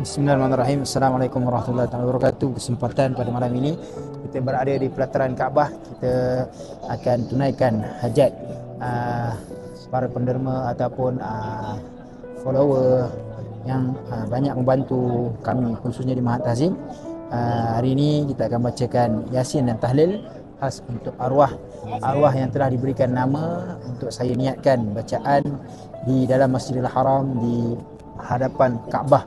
Bismillahirrahmanirrahim. Assalamualaikum warahmatullahi wabarakatuh. Kesempatan pada malam ini kita berada di pelataran Kaabah. Kita akan tunaikan hajat uh, para penderma ataupun uh, follower yang uh, banyak membantu kami khususnya di Mahat Tazim. Uh, hari ini kita akan bacakan Yasin dan Tahlil khas untuk arwah arwah yang telah diberikan nama untuk saya niatkan bacaan di dalam Masjidil Haram di hadapan Kaabah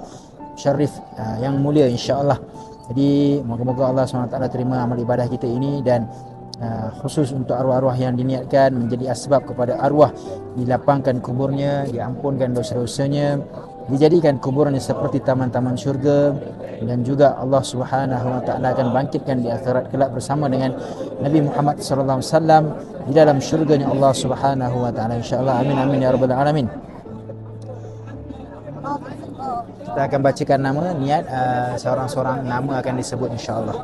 syarif uh, yang mulia insya-Allah. Jadi moga-moga Allah SWT terima amal ibadah kita ini dan uh, khusus untuk arwah-arwah yang diniatkan menjadi asbab kepada arwah dilapangkan kuburnya, diampunkan dosa-dosanya, dijadikan kuburannya seperti taman-taman syurga dan juga Allah Subhanahu wa taala akan bangkitkan di akhirat kelak bersama dengan Nabi Muhammad sallallahu alaihi wasallam di dalam syurganya Allah Subhanahu wa taala. Insyaallah. Amin amin ya rabbal alamin kita akan bacakan nama niat uh, seorang-seorang nama akan disebut insya-Allah.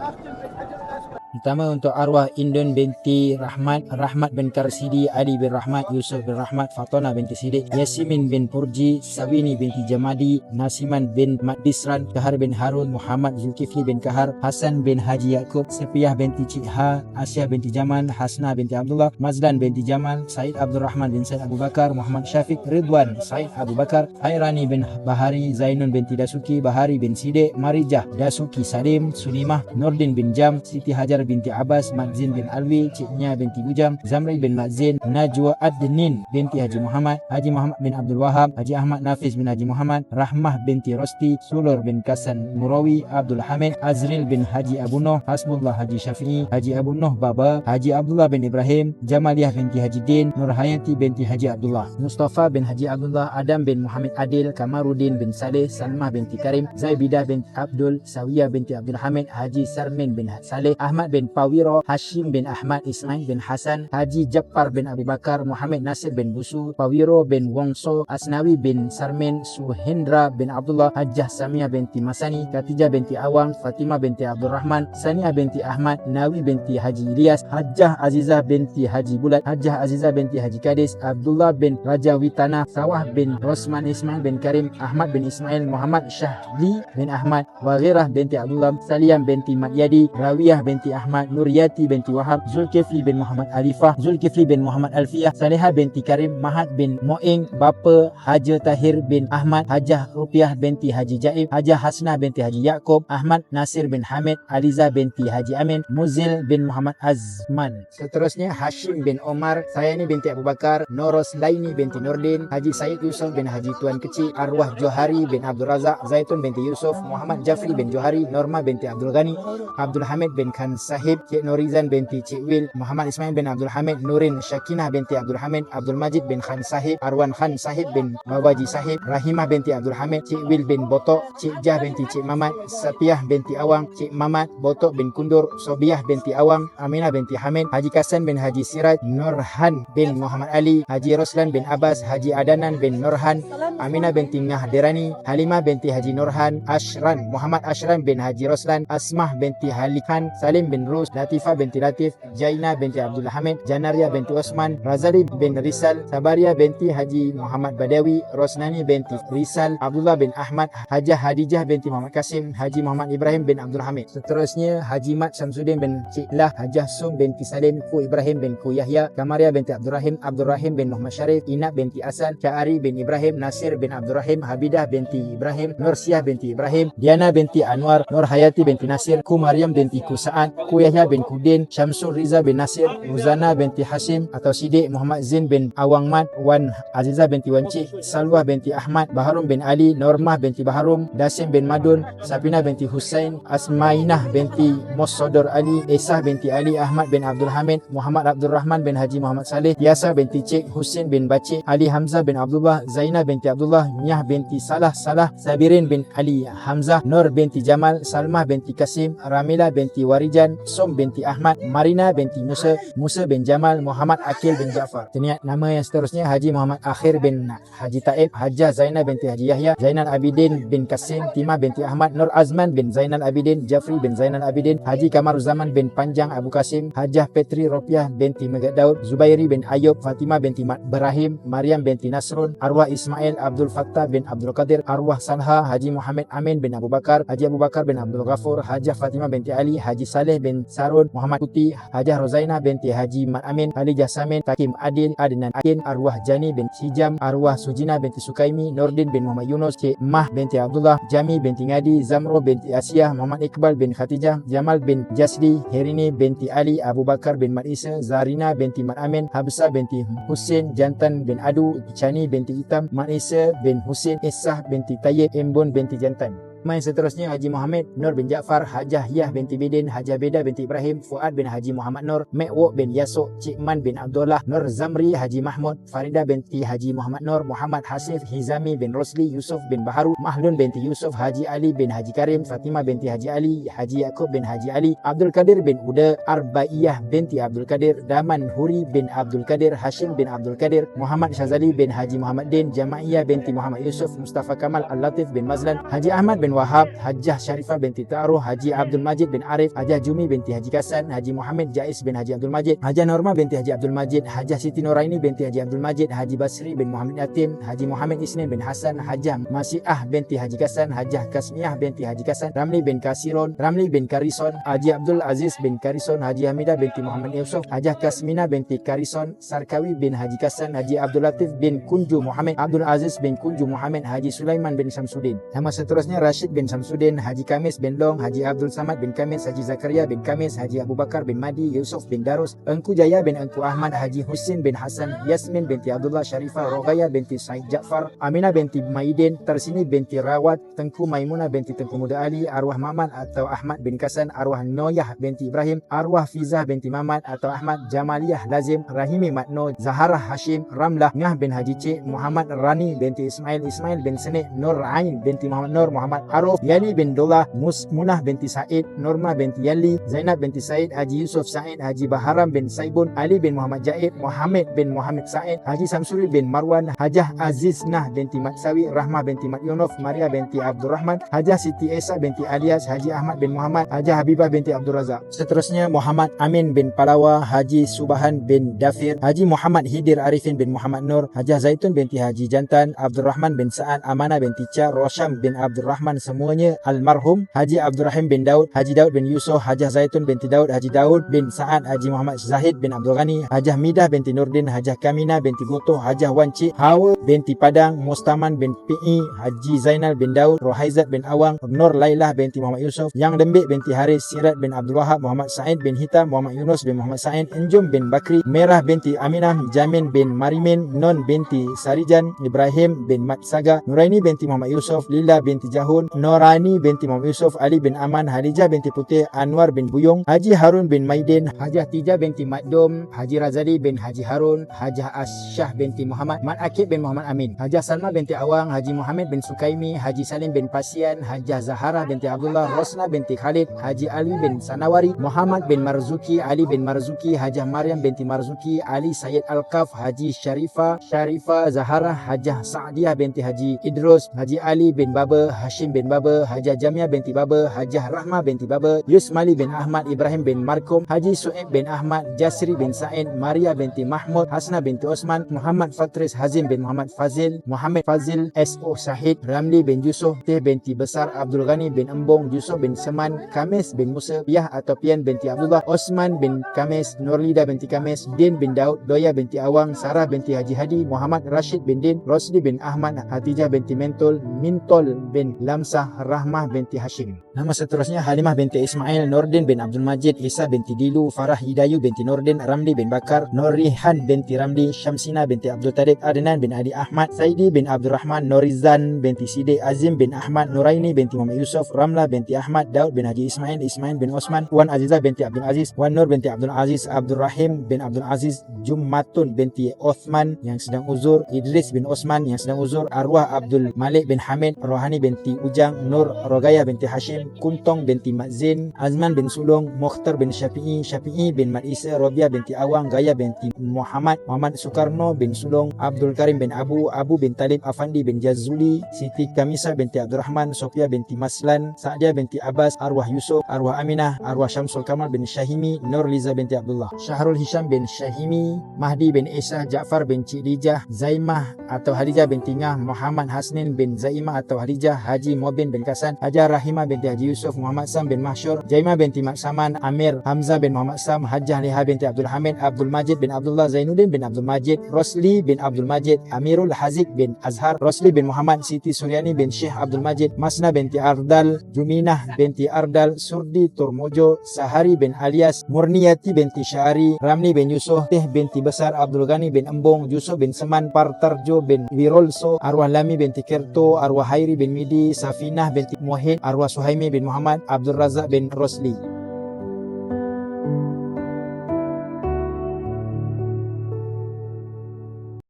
Pertama untuk arwah Indun binti Rahmat, Rahmat bin Karsidi, Ali bin Rahmat, Yusuf bin Rahmat, Fatona binti Sidik, Yasimin bin Purji, Sawini binti Jamadi, Nasiman bin Madbisran, Kahar bin Harun, Muhammad Zulkifli bin Kahar, Hasan bin Haji Yaakob, Sepiyah binti Cikha, Asia binti Jamal, Hasna binti Abdullah, Mazlan binti Jamal, Said Abdul Rahman bin Said Abu Bakar, Muhammad Syafiq, Ridwan, Said Abu Bakar, Hairani bin Bahari, Zainun binti Dasuki, Bahari bin Sidik, Marijah, Dasuki Salim, Sulimah, Nordin bin Jam, Siti Hajar binti Abbas, Madzin bin Alwi, Cik Nya binti Bujam, Zamri bin Madzin, Najwa Adnin binti Haji Muhammad, Haji Muhammad bin Abdul Wahab, Haji Ahmad Nafiz bin Haji Muhammad, Rahmah binti Rosti, Sulur bin Kasan Murawi, Abdul Hamid, Azril bin Haji Abu Noh, Hasbullah Haji Syafi'i, Haji Abu Noh Baba, Haji Abdullah bin Ibrahim, Jamaliyah binti Haji Din, Nur Hayati binti Haji Abdullah, Mustafa bin Haji Abdullah, Adam bin Muhammad Adil, Kamaruddin bin Saleh, Salmah binti Karim, Zaibidah bin Abdul, Sawiyah binti Abdul Hamid, Haji Sarmin bin Saleh, Ahmad bin Pawiro, Hashim bin Ahmad Ismail bin Hasan, Haji Jappar bin Abu Bakar, Muhammad Nasir bin Busu, Pawiro bin Wongso, Asnawi bin Sarmin, Suhendra bin Abdullah, Hajjah Samia binti Masani, Khatijah binti Awang, Fatimah binti Abdul Rahman, Sania binti Ahmad, Nawi binti Haji Ilyas, Hajjah Azizah binti Haji Bulat, Hajjah Azizah binti Haji Kadis, Abdullah bin Raja Witana, Sawah bin Rosman Ismail bin Karim, Ahmad bin Ismail, Muhammad Syahli bin Ahmad, Waghirah binti Abdullah, Saliam binti Madyadi, Rawiyah binti Ahmad Nuriyati binti Wahab Zulkifli bin Muhammad Alifah Zulkifli bin Muhammad Alfiyah Saleha binti Karim Mahat bin Moing Bapa Haja Tahir bin Ahmad Hajah Rupiah binti Haji Jaib Hajah Hasnah binti Haji Yaakob Ahmad Nasir bin Hamid Aliza binti Haji Amin Muzil bin Muhammad Azman. Seterusnya Hashim bin Omar Sayani binti Abu Bakar Noros Laini binti Nurdin Haji Said Yusuf bin Haji Tuan Kecil Arwah Johari bin Abdul Razak Zaitun binti Yusuf Muhammad Jafri bin Johari Norma binti Abdul Ghani Abdul Hamid bin Khan Sahib Cik Norizan binti Cik Wil, Muhammad Ismail bin Abdul Hamid, Nurin Syakinah binti Abdul Hamid, Abdul Majid bin Khan Sahib, Arwan Khan Sahib bin Mawaji Sahib, Rahimah binti Abdul Hamid, Cik Wil bin Botok, Cik Jah binti Cik Mamat, Sapiah binti Awang, Cik Mamat, Botok bin Kundur, Sobiah binti Awang, Aminah binti Hamid, Haji Kasan bin Haji Siraj, Nurhan bin Muhammad Ali, Haji Roslan bin Abbas, Haji Adanan bin Nurhan, Aminah binti Ngahdirani, Halimah binti Haji Nurhan, Ashran, Muhammad Ashran bin Haji Roslan, Asmah binti Halikan, Salim bin Rus, Latifah binti Latif, Jaina binti Abdul Hamid, Janaria binti Osman, Razali bin Rizal, Sabaria binti Haji Muhammad Badawi, Rosnani binti Rizal, Abdullah bin Ahmad, Hajah Hadijah binti Muhammad Kasim, Haji Muhammad Ibrahim bin Abdul Hamid. Seterusnya Haji Mat Samsudin bin Cik Lah, Hajah Sum binti Salim, Ku Ibrahim bin Ku Yahya, Kamaria binti Abdul Rahim, Abdul Rahim bin Muhammad Syarif, Inab binti Asad, Syari bin Ibrahim, Nasir bin Abdul Rahim, Habidah binti Ibrahim, Nur Siah binti Ibrahim, Diana binti Anwar, Nur Hayati binti Nasir, Ku Maryam binti Ku Sa'ad, Ku Yahya bin Kudin, Syamsul Riza bin Nasir, Muzana binti Hashim atau Sidik Muhammad Zin bin Awang Mat, Wan Azizah binti Wancik, Salwah binti Ahmad, Baharum bin Ali, Normah binti Baharum, Dasim bin Madun, Sapina binti Hussein, Asmainah binti Mosodor Ali, Esah binti Ali, Ahmad bin Abdul Hamid, Muhammad Abdul Rahman bin Haji Muhammad Saleh, Yasa binti Cik, Husin bin Bacik, Ali Hamzah bin Abdullah, Zainah binti Abdullah, Nyah binti Salah Salah, Sabirin bin Ali Hamzah, Nur binti Jamal, Salmah binti Kasim, Ramila binti Warijan, Som binti Ahmad, Marina binti Musa, Musa bin Jamal, Muhammad Akil bin Jaafar. Terniat nama yang seterusnya Haji Muhammad Akhir bin Haji Taib, Hajah Zainal binti Haji Yahya, Zainal Abidin bin Kasim, Tima binti Ahmad, Nur Azman bin Zainal Abidin, Jafri bin Zainal Abidin, Haji Kamaruzaman bin Panjang Abu Kasim, Hajah Petri Ropiah binti Megat Daud, Zubairi bin Ayub, Fatimah binti Mat Berahim, Maryam binti Nasrun, Arwah Ismail Abdul Fattah bin Abdul Qadir, Arwah Salha, Haji Muhammad Amin bin Abu Bakar, Haji Abu Bakar bin Abdul Ghafur, Hajah Fatimah binti Ali, Haji Saleh bin Sarun, Muhammad Kuti, Hajah Rozaina binti Haji Mat Amin, Ali Jasamin, Takim Adil, Adnan Akin, Arwah Jani bin Hijam, Arwah Sujina binti Sukaimi, Nordin bin Muhammad Yunus, Cik Mah binti Abdullah, Jami binti Ngadi, Zamro binti Asia, Muhammad Iqbal bin Khatijah, Jamal bin Jasdi, Herini binti Ali, Abu Bakar bin Mat Isa, Zarina binti Mat Amin, Habsa binti Husin, Jantan bin Adu, Chani binti Hitam, Mat Isa bin Husin, Isah binti Tayyib, Imbun binti Jantan. Main seterusnya Haji Muhammad Nur bin Jaafar, Hajah Yah binti Bidin, Hajah Beda binti Ibrahim, Fuad bin Haji Muhammad Nur, Mekwo bin Yasuk, Cikman bin Abdullah, Nur Zamri Haji Mahmud, Farida binti Haji Muhammad Nur, Muhammad Hasif, Hizami bin Rosli, Yusuf bin Baharu, Mahlun binti Yusuf, Haji Ali bin Haji Karim, Fatimah binti Haji Ali, Haji Yaakob bin Haji Ali, Abdul Kadir bin Uda, Arbaiyah binti Abdul Kadir, Daman Huri bin Abdul Kadir, Hashim bin Abdul Kadir, Muhammad Shazali bin Haji Muhammad Din, Jamaiyah binti Muhammad Yusuf, Mustafa Kamal Al-Latif bin Mazlan, Haji Ahmad bin bin Wahab, Hajjah Sharifah binti Ta'ruh, Haji Abdul Majid bin Arif, Hajjah Jumi binti Haji Kasan, Haji Muhammad Jais bin Haji Abdul Majid, Hajjah Norma binti Haji Abdul Majid, Hajjah Siti Noraini binti Haji Abdul Majid, Haji Basri bin Muhammad Yatim, Haji Muhammad Isnin bin Hasan, Hajjah Masiah binti Haji Kasan, Hajjah Kasmiah binti Haji Kasan, Ramli bin Kasiron, Ramli bin Karison, Haji Abdul Aziz bin Karison, Haji Hamidah binti Muhammad Yusuf, Hajjah Kasmina binti Karison, Sarkawi bin Haji Kasan, Haji Abdul Latif bin Kunju Muhammad, Abdul Aziz bin Kunju Muhammad, Haji Sulaiman bin Samsudin. Nama seterusnya Rashid bin Samsudin, Haji Kamis bin Long, Haji Abdul Samad bin Kamis, Haji Zakaria bin Kamis, Haji Abu Bakar bin Madi, Yusuf bin Darus, Engku Jaya bin Engku Ahmad, Haji Husin bin Hasan, Yasmin binti Abdullah Sharifah, Rogaya binti Said Ja'far, Aminah binti Maidin, Tersini binti Rawat, Tengku Maimunah binti Tengku Muda Ali, Arwah Mamat atau Ahmad bin Kasan, Arwah Noyah binti Ibrahim, Arwah Fizah binti Mamat atau Ahmad Jamaliyah Lazim, Rahimi Matno, Zahara Hashim, Ramlah Ngah bin Haji Cik, Muhammad Rani binti Ismail, Ismail bin Senik, Nur Ain binti Muhammad Nur, Muhammad Aruf, Yali bin Dullah, Mus Munah binti Said, Norma binti Yali, Zainab binti Said, Haji Yusuf Said, Haji Baharam bin Saibun, Ali bin Muhammad Jaid, Muhammad bin Muhammad Said, Haji Samsuri bin Marwan, Hajah Aziz Nah binti Matsawi, Rahmah binti Mat Yunuf, Maria binti Abdul Rahman, Hajah Siti Esa binti Alias, Haji Ahmad bin Muhammad, Hajah Habibah binti Abdul Razak. Seterusnya Muhammad Amin bin Palawa, Haji Subahan bin Dafir, Haji Muhammad Hidir Arifin bin Muhammad Nur, Hajah Zaitun binti Haji Jantan, Abdul Rahman bin Sa'ad, Amanah binti Cha, Rosham bin Abdul Rahman semuanya almarhum, Haji Abdul Rahim bin Daud, Haji Daud bin Yusuf, Hajah Zaitun binti Daud, Haji Daud bin Sa'ad, Haji Muhammad Zahid bin Abdul Ghani, Hajah Midah binti Nurdin, Hajah Kamina binti Goto, Hajah Wanci, Hawa binti Padang, Mustaman bin Pi'i, Haji Zainal bin Daud, Rohaizat bin Awang, Nur Lailah binti Muhammad Yusuf, Yang Dembik binti Haris, Sirat bin Abdul Wahab, Muhammad Said bin Hitam, Muhammad Yunus bin Muhammad Said, Enjum bin Bakri, Merah binti Aminah, Jamin bin Marimin, Non binti Sarijan, Ibrahim bin Mat Saga, Nuraini binti Muhammad Yusuf, Lila binti Jahun, Norani binti Muhammad Yusuf, Ali bin Aman, Hadijah binti Putih, Anwar bin Buyung, Haji Harun bin Maidin, Hajah Tijah binti Makdum, Haji Razali bin Haji Harun, Hajah Asyah binti Muhammad, Mat Akib bin Muhammad Amin, Hajah Salma binti Awang, Haji Muhammad bin Sukaimi, Haji Salim bin Pasian, Hajah Zahara binti Abdullah, Rosna binti Khalid, Haji Ali bin Sanawari, Muhammad bin Marzuki, Ali bin Marzuki, Hajah Maryam binti Marzuki, Ali Sayyid Al-Kaf, Haji Sharifah, Sharifah Zahara, Hajah Sa'diyah binti Haji Idrus, Haji Ali bin Baba, Hashim bin Baba, Hajah Jamia binti Baba, Hajah Rahma binti Baba, Yusmali bin Ahmad, Ibrahim bin Markum, Haji Su'ib bin Ahmad, Jasri bin Sa'id, Maria binti Mahmud, Hasna binti Osman, Muhammad Fatris Hazim bin Muhammad Fazil, Muhammad Fazil S.O. Sahid, Ramli bin Yusuf, Teh binti Besar, Abdul Ghani bin Embong, Yusuf bin Seman, Kamis bin Musa, Piah atau Pian binti Abdullah, Osman bin Kamis, Nurlida binti Kamis, Din bin Daud, Doya binti Awang, Sarah binti Haji Hadi, Muhammad Rashid bin Din, Rosli bin Ahmad, Hatijah binti Mentol, Mintol bin Lamsah, Rahmah binti Hashim. Nama seterusnya Halimah binti Ismail, Nordin bin Abdul Majid, Isa binti Dilu, Farah Hidayu binti Nordin, Ramli bin Bakar, Norihan binti Ramli, Syamsina binti Abdul Tariq, Adnan bin Adi Ahmad, Saidi bin Abdul Rahman, Norizan binti Sidi, Azim bin Ahmad, Nuraini binti Muhammad Yusuf, Ramla binti Ahmad, Daud bin Haji Ismail, Ismail bin Osman, Wan Azizah binti Abdul Aziz, Wan Nur binti Abdul Aziz, Abdul Rahim bin Abdul Aziz, Jummatun binti Othman yang sedang uzur, Idris bin Osman yang sedang uzur, Arwah Abdul Malik bin Hamid, Rohani binti Uja Lumajang, Nur Rogaya binti Hashim, Kuntong binti Mazin, Azman bin Sulong, Mukhtar bin Syafi'i, Syafi'i bin Mat Isa, Robia binti Awang, Gaya binti Muhammad, Muhammad Soekarno bin Sulong, Abdul Karim bin Abu, Abu bin Talib Afandi bin Jazuli, Siti Kamisa binti Abdul Rahman, Sofia binti Maslan, Sa'dia binti Abbas, Arwah Yusuf, Arwah Aminah, Arwah Syamsul Kamal bin Syahimi, Nur Liza binti Abdullah, Syahrul Hisham bin Syahimi, Mahdi bin Isa, Ja'far bin Cik Lijah, Zaimah atau Hadijah binti Ngah, Muhammad Hasnin bin Zaimah atau Hadijah, Haji Mobin bin Kasan, Hajar Rahimah binti Haji Yusuf, Muhammad Sam bin Mahsyur, Jaimah binti Mak Saman, Amir, Hamzah bin Muhammad Sam, Hajjah Liha binti Abdul Hamid, Abdul Majid bin Abdullah Zainuddin bin Abdul Majid, Rosli bin Abdul Majid, Amirul Haziq bin Azhar, Rosli bin Muhammad, Siti Suryani bin Syekh Abdul Majid, Masna binti Ardal, Juminah binti Ardal, Surdi Turmojo, Sahari bin Alias, Murniyati binti Syari, Ramli bin Yusuf, Teh binti Besar, Abdul Ghani bin Embong, Yusuf bin Seman, Partarjo bin Wirolso, Arwah Lami binti Kerto, Arwah Hairi bin Midi, Safinah binti Muhid, Arwah Suhaimi bin Muhammad, Abdul Razak bin Rosli.